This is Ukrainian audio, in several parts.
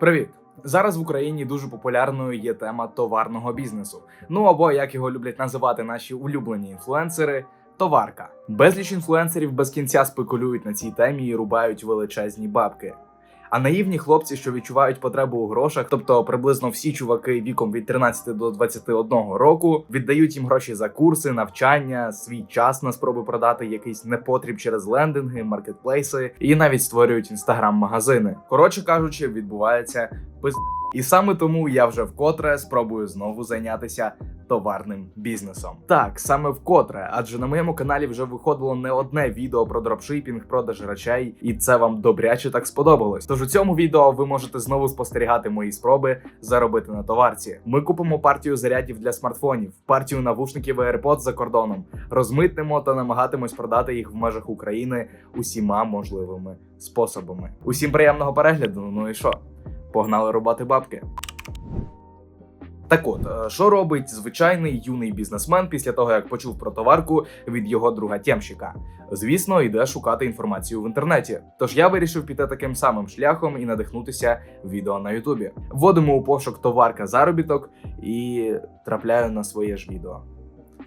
Привіт! Зараз в Україні дуже популярною є тема товарного бізнесу. Ну або як його люблять називати наші улюблені інфлюенсери. Товарка. Безліч інфлюенсерів без кінця спекулюють на цій темі і рубають величезні бабки. А наївні хлопці, що відчувають потребу у грошах, тобто приблизно всі чуваки віком від 13 до 21 року, віддають їм гроші за курси, навчання, свій час на спроби продати якийсь непотріб через лендинги, маркетплейси і навіть створюють інстаграм-магазини. Коротше кажучи, відбувається пиз... І саме тому я вже вкотре спробую знову зайнятися товарним бізнесом. Так, саме вкотре, адже на моєму каналі вже виходило не одне відео про дропшипінг, продаж речей, і це вам добряче так сподобалось. Тож у цьому відео ви можете знову спостерігати мої спроби заробити на товарці. Ми купимо партію зарядів для смартфонів, партію навушників AirPods за кордоном, розмитнемо та намагатимось продати їх в межах України усіма можливими способами. Усім приємного перегляду. Ну і що? Погнали рубати бабки. Так от, е, що робить звичайний юний бізнесмен після того, як почув про товарку від його друга тємщика? Звісно, йде шукати інформацію в інтернеті. Тож я вирішив піти таким самим шляхом і надихнутися відео на Ютубі. Вводимо у пошук товарка заробіток і трапляю на своє ж відео.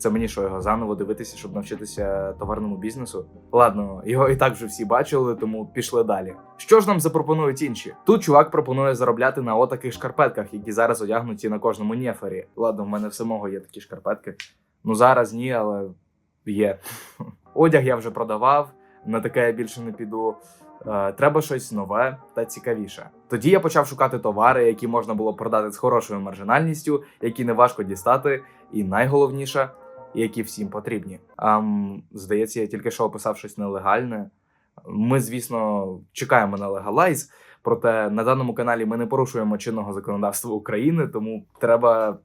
Це мені що його заново дивитися, щоб навчитися товарному бізнесу. Ладно, його і так вже всі бачили, тому пішли далі. Що ж нам запропонують інші? Тут чувак пропонує заробляти на отаких шкарпетках, які зараз одягнуті на кожному нефері. Ладно, в мене в самого є такі шкарпетки. Ну зараз ні, але є. Одяг я вже продавав, на таке я більше не піду. Е, Треба щось нове та цікавіше. Тоді я почав шукати товари, які можна було продати з хорошою маржинальністю, які не важко дістати, і найголовніше, які всім потрібні. Ам, здається, я тільки що описав щось нелегальне. Ми, звісно, чекаємо на легалайз, проте на даному каналі ми не порушуємо чинного законодавства України, тому треба.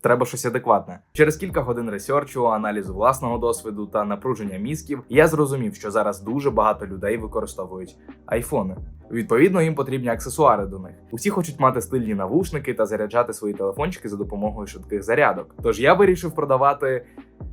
Треба щось адекватне. Через кілька годин ресерчу, аналізу власного досвіду та напруження мізків, я зрозумів, що зараз дуже багато людей використовують айфони. Відповідно, їм потрібні аксесуари до них. Усі хочуть мати стильні навушники та заряджати свої телефончики за допомогою швидких зарядок. Тож я вирішив продавати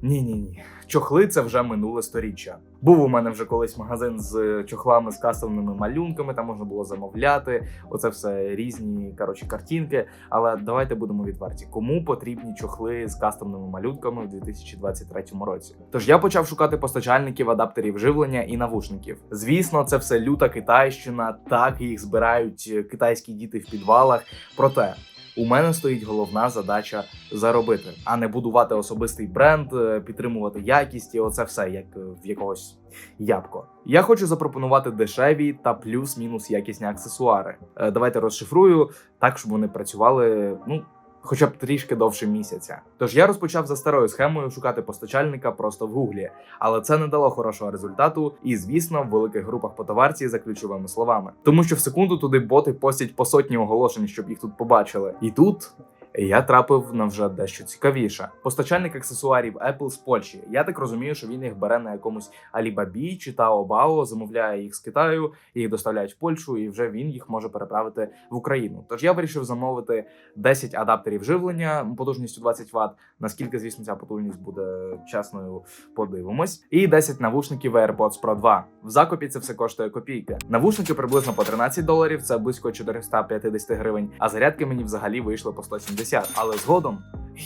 ні, ні. Чохли це вже минуле сторіччя. Був у мене вже колись магазин з чохлами з кастомними малюнками, там можна було замовляти. Оце все різні коротше картинки. Але давайте будемо відверті. Кому потрібні чохли з кастомними малюнками в 2023 році? Тож я почав шукати постачальників адаптерів живлення і навушників. Звісно, це все люта китайщина. Так їх збирають е, китайські діти в підвалах. Проте. У мене стоїть головна задача заробити, а не будувати особистий бренд, е, підтримувати якість і оце все як е, в якогось ябко. Я хочу запропонувати дешеві та плюс-мінус якісні аксесуари. Давайте розшифрую так, щоб вони працювали. Ну. Хоча б трішки довше місяця. Тож я розпочав за старою схемою шукати постачальника просто в гуглі, але це не дало хорошого результату, і звісно, в великих групах по товарці за ключовими словами. Тому що в секунду туди боти постять по сотні оголошень, щоб їх тут побачили. І тут я трапив на вже дещо цікавіше. Постачальник аксесуарів Apple з Польщі. Я так розумію, що він їх бере на якомусь Alibaba чи Taobao, замовляє їх з Китаю, їх доставляють в Польщу, і вже він їх може переправити в Україну. Тож я вирішив замовити 10 адаптерів живлення потужністю 20 Вт. Наскільки, звісно, ця потужність буде чесною, подивимось. І 10 навушників AirPods Pro 2. В закупі це все коштує копійки. Навушники приблизно по 13 доларів, це близько 450 гривень. А зарядки мені взагалі вийшли по 170. Але згодом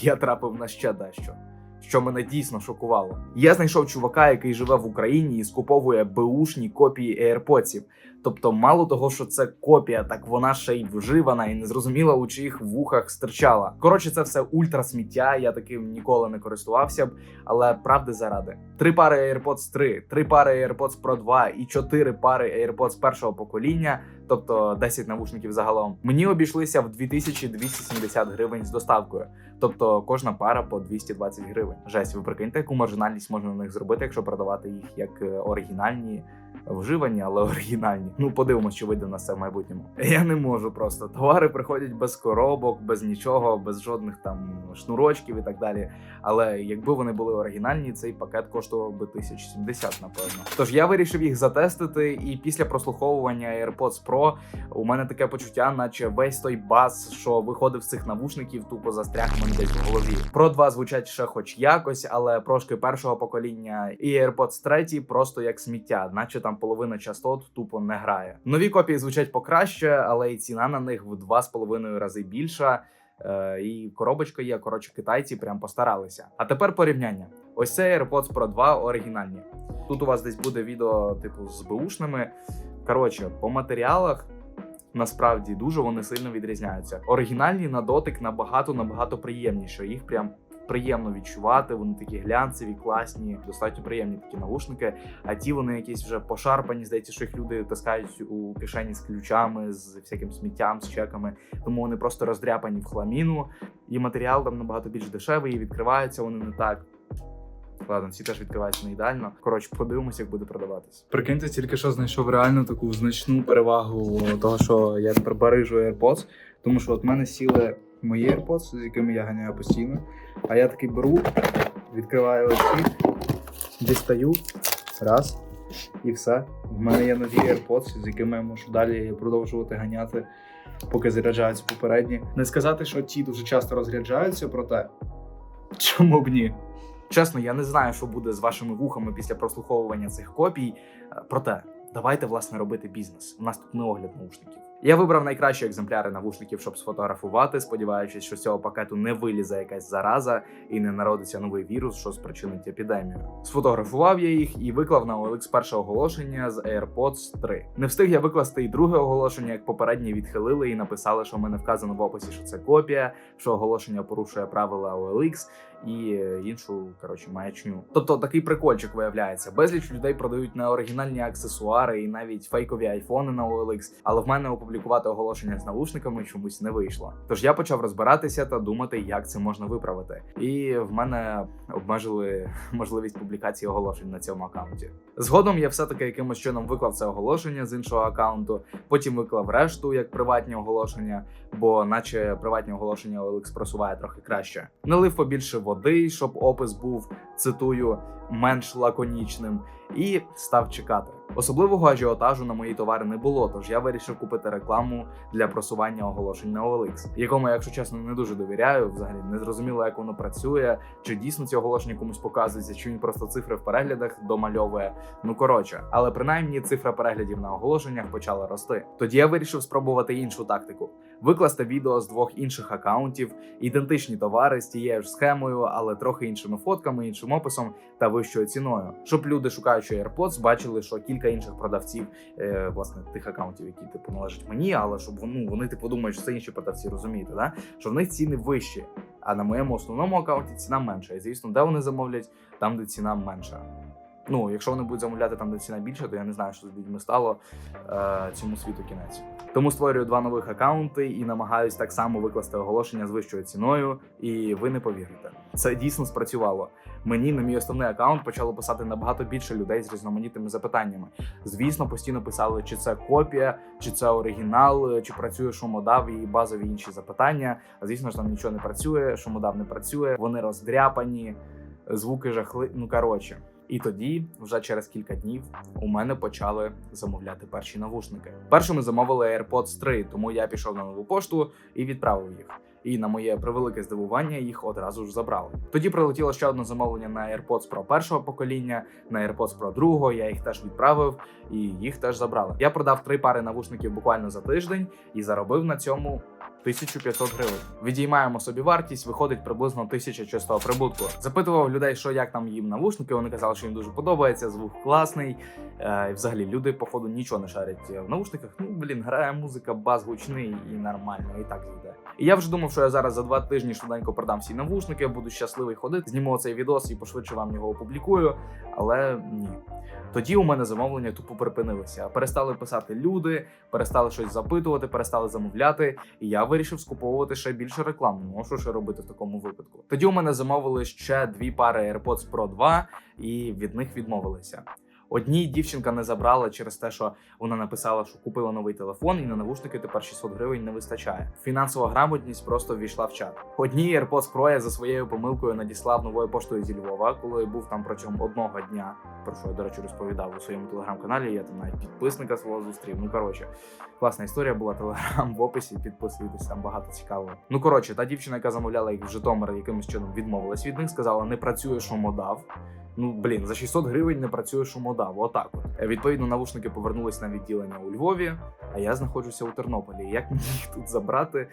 я трапив на ще дещо. Що мене дійсно шокувало. Я знайшов чувака, який живе в Україні і скуповує беушні копії AirPodsів. Тобто, мало того, що це копія, так вона ще й вживана і незрозуміла у чиїх вухах стирчала. Коротше, це все ультра сміття. Я таким ніколи не користувався б, але правди заради. Три пари AirPods 3, три пари AirPods Pro 2 і чотири пари AirPods першого покоління, тобто 10 навушників загалом. Мені обійшлися в 2270 гривень з доставкою. Тобто кожна пара по 220 гривень. Жесть, ви прикиньте, яку маржинальність можна на них зробити, якщо продавати їх як е, оригінальні вживані, але оригінальні. Ну, подивимось, що вийде в нас це в майбутньому. Я не можу просто. Товари приходять без коробок, без нічого, без жодних там шнурочків і так далі. Але якби вони були оригінальні, цей пакет коштував би 1070, напевно. Тож я вирішив їх затестити, і після прослуховування AirPods Pro у мене таке почуття, наче весь той бас, що виходив з цих навушників, тупо застряг в мене десь в голові. Pro 2 звучать ще хоч якось, але прошки першого покоління і AirPods 3 просто як сміття, наче там там половина частот тупо не грає. Нові копії звучать покраще, але і ціна на них в два з половиною рази більша. Е, і коробочка є. Коротше, китайці прям постаралися. А тепер порівняння. Ось це AirPods Pro 2 оригінальні. Тут у вас десь буде відео, типу, з беушними. Коротше, по матеріалах насправді дуже вони сильно відрізняються. Оригінальні на дотик набагато набагато приємніше. Їх прям приємно відчувати. Вони такі глянцеві, класні, достатньо приємні такі навушники. А ті вони якісь вже пошарпані. Здається, що їх люди таскають у кишені з ключами, з всяким сміттям, з чеками. Тому вони просто роздряпані в хламіну. І матеріал там набагато більш дешевий, і відкриваються вони не так. Ладно, ці теж відкриваються не ідеально. Коротше, подивимося, як буде продаватись. Прикиньте, тільки що знайшов реально таку значну перевагу того, що я тепер барижу AirPods, тому що от мене сіли мої AirPods, з якими я ганяю постійно. А я такий беру, відкриваю очі, дістаю, раз, і все. В мене є нові AirPods, з якими я можу далі продовжувати ганяти, поки заряджаються попередні. Не сказати, що ті дуже часто розряджаються, проте чому б ні? Чесно, я не знаю, що буде з вашими вухами після прослуховування цих копій. Е, Проте, давайте власне робити бізнес. У нас тут не огляд наушників. Я вибрав найкращі екземпляри навушників, щоб сфотографувати, сподіваючись, що з цього пакету не вилізе якась зараза і не народиться новий вірус, що спричинить епідемію. Сфотографував я їх і виклав на OLX перше оголошення з AirPods 3. Не встиг я викласти і друге оголошення, як попереднє відхилили і написали, що в мене вказано в описі, що це копія, що оголошення порушує правила OLX і е, іншу коротше маячню. Тобто такий прикольчик виявляється. Безліч людей продають неоригінальні аксесуари і навіть фейкові айфони на OLX, але в мене опублікувати оголошення з навушниками чомусь не вийшло. Тож я почав розбиратися та думати, як це можна виправити. І в мене обмежили можливість публікації оголошень на цьому аккаунті. Згодом я все-таки якимось чином виклав це оголошення з іншого аккаунту, потім виклав решту як приватні оголошення, бо наче приватні оголошення OLX просуває трохи краще. Налив побільше води, щоб опис був цитую менш лаконічним, і став чекати. Особливого ажіотажу на мої товари не було, тож я вирішив купити рекламу для просування оголошень на OLX, якому, якщо чесно, не дуже довіряю. Взагалі не зрозуміло, як воно працює, чи дійсно ці оголошення комусь показуються, чи він просто цифри в переглядах домальовує. Ну коротше, але принаймні цифра переглядів на оголошеннях почала рости. Тоді я вирішив спробувати іншу тактику: викласти відео з двох інших акаунтів, ідентичні товари з тією ж схемою, але трохи іншими фотками, іншим описом та вищою ціною, щоб люди, шукаючи AirPods, бачили, що кілька інших продавців, е, власне, тих акаунтів, які типу належать мені, але щоб ну, вони типу думають, що це інші продавці, розумієте, да? що в них ціни вищі. А на моєму основному акаунті ціна менша. І звісно, де вони замовлять, там, де ціна менша. Ну, якщо вони будуть замовляти там, де ціна більша, то я не знаю, що з людьми стало е, цьому світу кінець. Тому створюю два нових акаунти і намагаюсь так само викласти оголошення з вищою ціною, і ви не повірите. Це дійсно спрацювало. Мені на мій основний акаунт почало писати набагато більше людей з різноманітними запитаннями. Звісно, постійно писали, чи це копія, чи це оригінал, чи працює шумодав і базові інші запитання. А звісно ж там нічого не працює, шумодав не працює, вони роздряпані, звуки жахли. Ну коротше. І тоді, вже через кілька днів, у мене почали замовляти перші навушники. Першими замовили AirPods 3, тому я пішов на нову пошту і відправив їх. І на моє превелике здивування їх одразу ж забрали. Тоді прилетіло ще одне замовлення на AirPods Pro першого покоління, на AirPods Pro другого. Я їх теж відправив і їх теж забрали. Я продав три пари навушників буквально за тиждень і заробив на цьому 1500 гривень. Відіймаємо собі вартість, виходить приблизно 1000 чистого прибутку. Запитував людей, що як там їм навушники. Вони казали, що їм дуже подобається, звук класний. Е, і взагалі люди, походу, нічого не шарять в наушниках. Ну блін, грає музика, бас гучний і нормально, і так зійде. І я вже думав, що я зараз за два тижні швиденько продам всі навушники, буду щасливий ходити. Зніму цей відос і пошвидше вам його опублікую. Але ні. Тоді у мене замовлення тупо припинилися. Перестали писати люди, перестали щось запитувати, перестали замовляти. І я вирішив скуповувати ще більше реклами. Ну що ще робити в такому випадку? Тоді у мене замовили ще дві пари AirPods Pro 2 і від них відмовилися. Одній дівчинка не забрала через те, що вона написала, що купила новий телефон, і на навушники тепер 600 гривень не вистачає. Фінансова грамотність просто ввійшла в чат. Одній AirPods Pro я за своєю помилкою надіслав новою поштою зі Львова, коли був там протягом одного дня. Про що я, до речі, розповідав у своєму телеграм-каналі. Я там навіть підписника свого зустрів. Ну коротше, класна історія була. Телеграм в описі. Підписуйтесь, там багато цікавого. Ну коротше, та дівчина, яка замовляла їх в Житомир, якимось чином відмовилась від них, сказала, не працює шумодав. Ну блін, за 600 гривень не працює шумодав. Продав. Отак. От. Е, Відповідно, навушники повернулись на відділення у Львові, а я знаходжуся у Тернополі. Як мені їх тут забрати?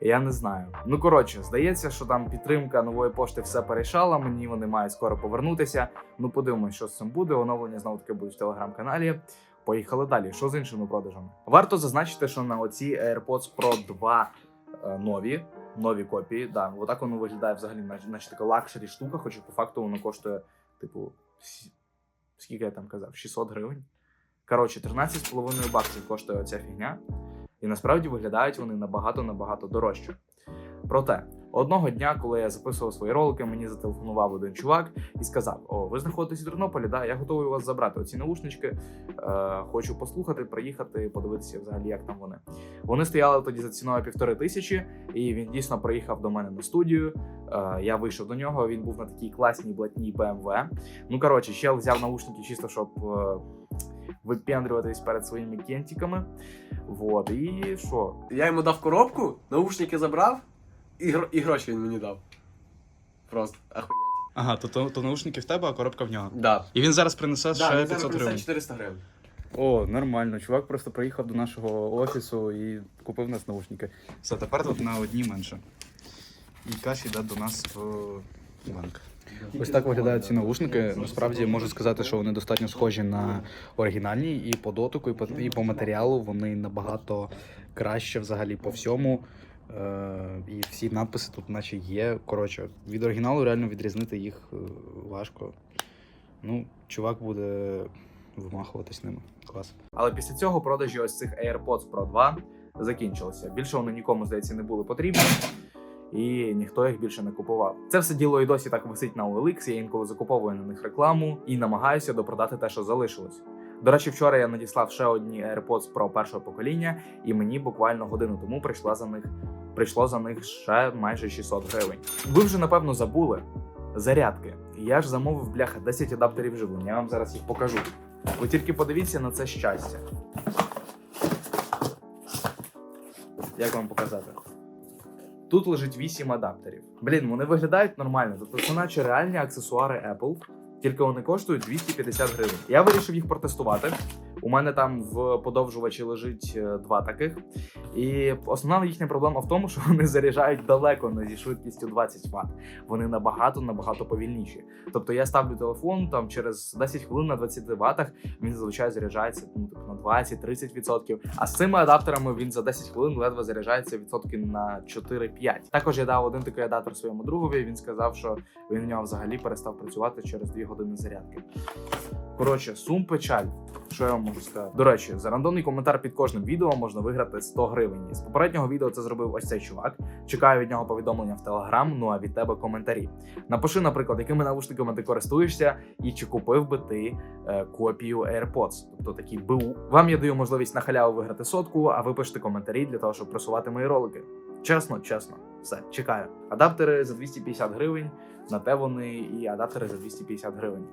Я не знаю. Ну коротше, здається, що там підтримка нової пошти все порішала. Мені вони мають скоро повернутися. Ну, подивимось, що з цим буде. Оновлення знову таки будуть в телеграм-каналі. Поїхали далі. Що з іншими продажами? Варто зазначити, що на оці AirPods Pro 2 е, нові, нові копії. Да, отак воно виглядає взагалі, наче, така лакшері штука, хоча по факту воно коштує, типу, скільки я там казав, 600 гривень. Коротше, 13,5 баксів коштує оця фігня. І насправді виглядають вони набагато набагато дорожче. Проте, одного дня, коли я записував свої ролики, мені зателефонував один чувак і сказав: О, ви знаходитесь у Тернополі, да, я готовий вас забрати оці наушнички. Е, хочу послухати, приїхати, подивитися взагалі, як там вони. Вони стояли тоді за ціною півтори тисячі, і він дійсно приїхав до мене на студію. Е, я вийшов до нього. Він був на такій класній блатній BMW. Ну коротше, ще взяв наушники чисто, щоб. е, Випендрюватись перед своїми кентиками. Вот. І що? Я йому дав коробку, наушники забрав, і, гро- і гроші він мені дав. Просто ахуєть. Ага, то, то, то наушники в тебе, а коробка в нього. Да. І він зараз принесе Да, ще він зараз 500 принесе гривень. 400 гривень. О, нормально. Чувак просто приїхав до нашого офісу і купив нас наушники. Все, тепер тут на одній менше. І каш йде до нас в банк. Ось так виглядають ці наушники. Насправді можу сказати, що вони достатньо схожі на оригінальні і по дотику, і по, і по матеріалу вони набагато краще взагалі по всьому. Е, і всі надписи тут, наче є. Коротше, від оригіналу реально відрізнити їх е, важко. Ну, чувак буде вимахуватись ними. Клас. Але після цього продажі ось цих AirPods Pro 2 закінчилися. Більше вони нікому, здається, не були потрібні. І ніхто їх більше не купував. Це все діло і досі так висить на OLX, Я інколи закуповую на них рекламу і намагаюся допродати те, що залишилось. До речі, вчора я надіслав ще одні AirPods Pro першого покоління, і мені буквально годину тому прийшла за них прийшло за них ще майже 600 гривень. Ви вже напевно забули зарядки. Я ж замовив бляха 10 адаптерів живлення. Я вам зараз їх покажу. Ви тільки подивіться на це щастя. Як вам показати? Тут лежить 8 адаптерів. Блін, вони виглядають нормально. Тобто це наче реальні аксесуари Apple, тільки вони коштують 250 гривень. Я вирішив їх протестувати. У мене там в подовжувачі лежить е, два таких. І основна їхня проблема в тому, що вони заряджають далеко не зі швидкістю 20 Вт. Вони набагато набагато повільніші. Тобто я ставлю телефон там через 10 хвилин на 20 Вт, він зазвичай заряджається ну, типу, на 20-30%. А з цими адаптерами він за 10 хвилин ледве заряджається відсотків на 4-5. Також я дав один такий адаптер своєму другові. Він сказав, що він в нього взагалі перестав працювати через 2 години зарядки. Коротше, сум печаль. Що я вам можу сказати? До речі, за рандомний коментар під кожним відео можна виграти 100 гривень. З попереднього відео це зробив ось цей чувак. Чекаю від нього повідомлення в Телеграм, ну а від тебе коментарі. Напиши, наприклад, якими навушниками ти користуєшся, і чи купив би ти е, копію AirPods, тобто такі БУ. Вам я даю можливість на халяву виграти сотку, а ви пишете коментарі для того, щоб просувати мої ролики. Чесно, чесно, все, чекаю. Адаптери за 250 гривень, на те вони і адаптери за 250 гривень.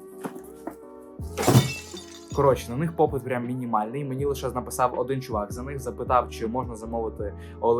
you Коротше, на них попит прям мінімальний. Мені лише написав один чувак за них, запитав, чи можна замовити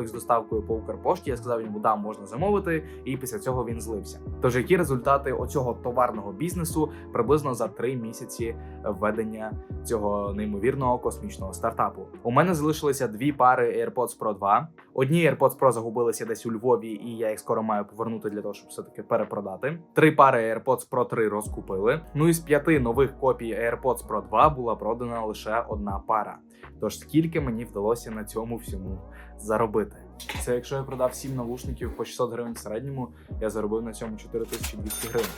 з доставкою по Укрпошті. Я сказав йому, да, можна замовити, і після цього він злився. Тож, які результати оцього товарного бізнесу приблизно за три місяці введення цього неймовірного космічного стартапу? У мене залишилися дві пари AirPods Pro 2. Одні AirPods Pro загубилися десь у Львові, і я їх скоро маю повернути для того, щоб все таки перепродати. Три пари AirPods Pro 3 розкупили. Ну і з п'яти нових копій AirPods Pro 2 була продана лише одна пара. Тож скільки мені вдалося на цьому всьому заробити? Це якщо я продав 7 навушників по 600 гривень в середньому, я заробив на цьому 4200 гривень.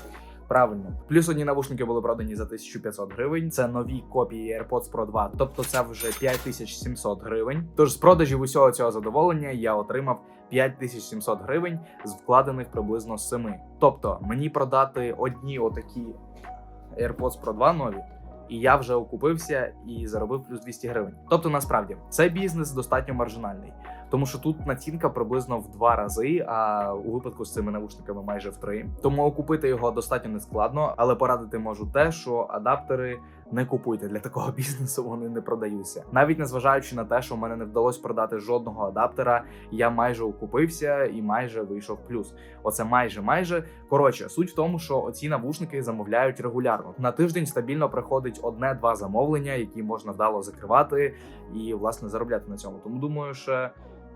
Правильно, плюс одні навушники були продані за 1500 гривень. Це нові копії AirPods Pro 2, тобто це вже 5700 гривень. Тож з продажів усього цього задоволення я отримав 5700 гривень з вкладених приблизно 7. Тобто мені продати одні отакі AirPods Pro 2 нові. І я вже окупився і заробив плюс 200 гривень. Тобто, насправді, цей бізнес достатньо маржинальний, тому що тут націнка приблизно в два рази, а у випадку з цими навушниками майже в три. Тому окупити його достатньо нескладно, але порадити можу те, що адаптери не купуйте для такого бізнесу, вони не продаються. Навіть незважаючи на те, що в мене не вдалося продати жодного адаптера, я майже окупився і майже вийшов плюс. Оце майже майже. Коротше, суть в тому, що оці навушники замовляють регулярно. На тиждень стабільно приходить одне-два замовлення, які можна вдало закривати і власне заробляти на цьому. Тому думаю, що.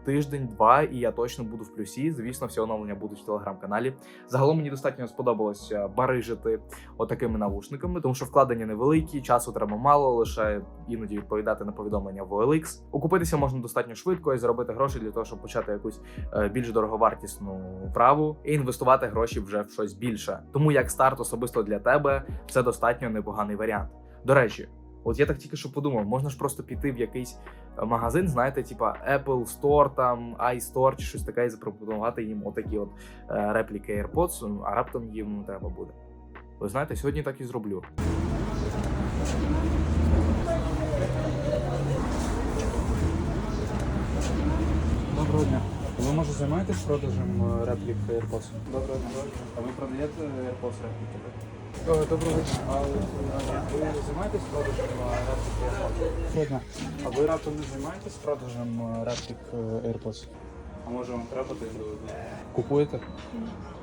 Тиждень-два, і я точно буду в плюсі. Звісно, всі оновлення будуть в телеграм-каналі. Загалом мені достатньо сподобалося барижити отакими навушниками, тому що вкладення невеликі, часу треба мало, лише іноді відповідати на повідомлення в OLX. Окупитися можна достатньо швидко і заробити гроші для того, щоб почати якусь е, більш дороговартісну вправу і інвестувати гроші вже в щось більше. Тому як старт особисто для тебе це достатньо непоганий варіант. До речі. От я так тільки що подумав, можна ж просто піти в якийсь е, магазин, знаєте, типа Apple Store, там iStore чи щось таке, і запропонувати їм отакі от е, репліки AirPods, а раптом їм треба буде. Ви знаєте, сьогодні так і зроблю. Доброго дня. Ви може займаєтесь продажем е, реплік AirPods? Доброго дня. А ви продаєте AirPods репліки? Доброго дня. А ви займаєтесь продажем е? Доброго дня. А ви раптом не займаєтесь продажем е, реплік е, AirPods? А може вам треба ти Купуєте?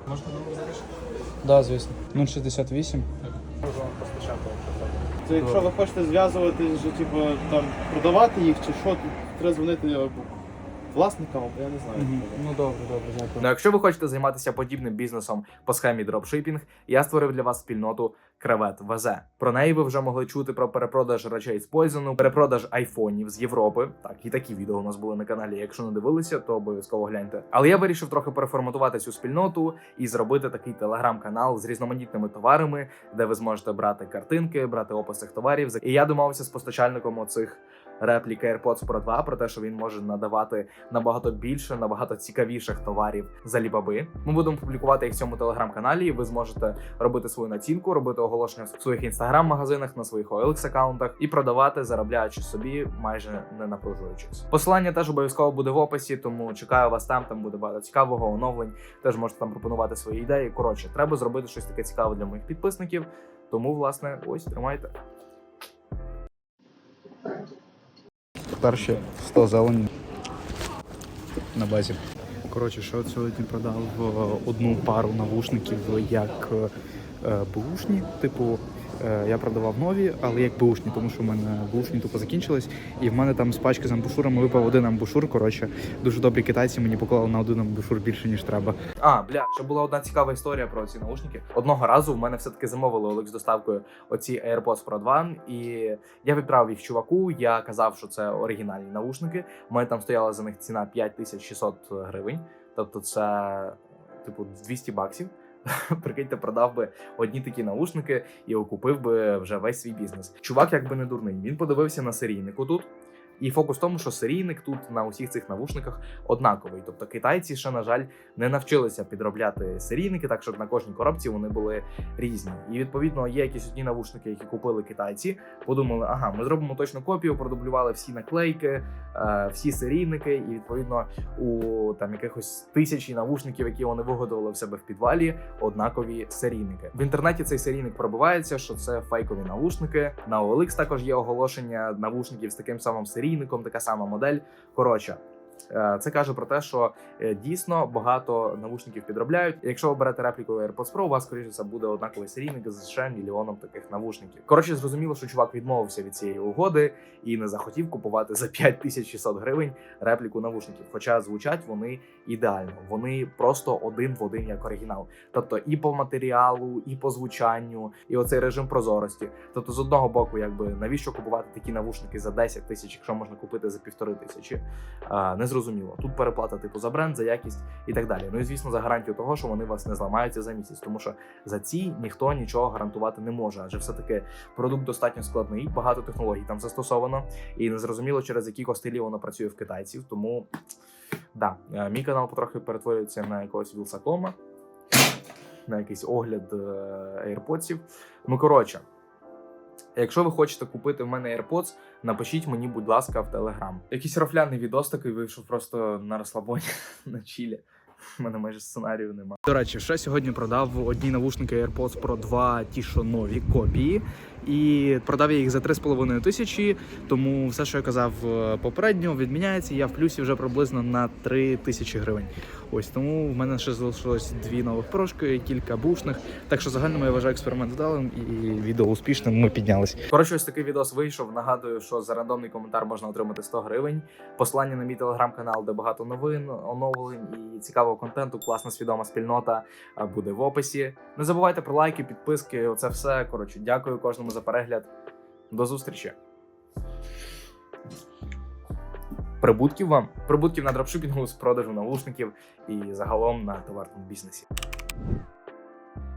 Можете номер залишити? Так, звісно. 068. Можу вам постачати. То якщо ви хочете зв'язувати, що типу там продавати їх чи що, то треба дзвонити або власникам, або я не знаю. Мгм. Ну добре, добре, дякую. Ну, якщо ви хочете займатися подібним бізнесом по схемі дропшипінг, я створив для вас спільноту Кревет ВЗ. Про неї ви вже могли чути про перепродаж речей з Poison, перепродаж айфонів з Європи. Так, і такі відео у нас були на каналі. Якщо не дивилися, то обов'язково гляньте. Але я вирішив трохи переформатувати цю спільноту і зробити такий телеграм-канал з різноманітними товарами, де ви зможете брати картинки, брати описи товарів. І я домовився з постачальником оцих реплік AirPods Pro 2 про те, що він може надавати набагато більше, набагато цікавіших товарів з Alibaba. Ми будемо публікувати їх в цьому телеграм-каналі, і ви зможете робити свою націнку, робити оголошення в своїх інстаграм-магазинах, на своїх OLX аккаунтах і продавати, заробляючи собі, майже не напружуючись. Посилання теж обов'язково буде в описі, тому чекаю вас там. Там буде багато цікавого оновлень. Теж можете там пропонувати свої ідеї. Коротше, треба зробити щось таке цікаве для моїх підписників. Тому, власне, ось тримайте. Перші 100 зелені на базі. Коротше, що сьогодні продав е, одну пару навушників як е, бушні, типу. Е, Я продавав нові, але як бушні, тому що в мене бушні тупо закінчились. І в мене там з пачки з амбушурами випав один амбушур. Коротше, дуже добрі китайці мені поклали на один амбушур більше, ніж треба. А, бля, ще була одна цікава історія про ці наушники. Одного разу в мене все-таки замовили Олег з доставкою оці AirPods Pro 2, і я відправив їх чуваку. Я казав, що це оригінальні наушники. У мене там стояла за них ціна 5600 гривень. Тобто це, типу, 200 баксів. Прикиньте, продав би одні такі наушники і окупив би вже весь свій бізнес. Чувак, якби не дурний, він подивився на серійнику тут. І фокус в тому, що серійник тут на усіх цих навушниках однаковий. Тобто китайці ще, на жаль, не навчилися підробляти серійники, так щоб на кожній коробці вони були різні. І відповідно є якісь одні навушники, які купили китайці. Подумали, ага, ми зробимо точну копію, продублювали всі наклейки, е, всі серійники, і відповідно у там якихось тисячі навушників, які вони виготовили в себе в підвалі, однакові серійники. В інтернеті цей серійник пробивається, що це фейкові навушники. На OLX також є оголошення навушників з таким самим серійником, така сама модель. Коротше. Е, Це каже про те, що е, дійсно багато навушників підробляють. Якщо ви берете репліку AirPods Pro, у вас скоріше все буде однаковий серійник з ще мільйоном таких навушників. Коротше, зрозуміло, що чувак відмовився від цієї угоди і не захотів купувати за 5600 гривень репліку навушників. Хоча звучать вони ідеально, вони просто один в один як оригінал. Тобто і по матеріалу, і по звучанню, і оцей режим прозорості. Тобто, з одного боку, якби навіщо купувати такі навушники за 10 тисяч, якщо можна купити за півтори тисячі, а, не зрозуміло. Тут переплата типу за бренд, за якість і так далі. Ну і звісно, за гарантію того, що вони вас не зламаються за місяць, тому що за ці ніхто нічого гарантувати не може, адже все таки продукт достатньо складний, багато технологій там застосовано, і незрозуміло через які костилі воно працює в китайців. Тому да, е, мій канал потрохи перетворюється на якогось вілсакома, на якийсь огляд е, AirPods. Ну коротше. Якщо ви хочете купити в мене AirPods, напишіть мені, будь ласка, в Telegram. Якийсь рофляний відос такий вийшов просто на розслабоні на чілі. У мене майже сценарію нема. До речі, ще сьогодні продав одні навушники AirPods Pro 2, ті, що нові копії. І продав я їх за 3,5 тисячі. Тому все, що я казав е, попередньо, відміняється. Я в плюсі вже приблизно на 3 тисячі гривень. Ось тому в мене ще залишилось дві нових прошки, кілька бушних. Так що загальному я вважаю експеримент вдалим і відео успішним. Ми піднялись. Коротше, ось такий відос вийшов. Нагадую, що за рандомний коментар можна отримати 100 гривень. Посилання на мій телеграм-канал, де багато новин, оновлень і цікавого контенту. Класна свідома спільнота буде в описі. Не забувайте про лайки, підписки. Оце все. Коротше, дякую кожному за перегляд. До зустрічі. Прибутків вам, прибутків на дропшипінгу з продажу наушників і загалом на товарному бізнесі.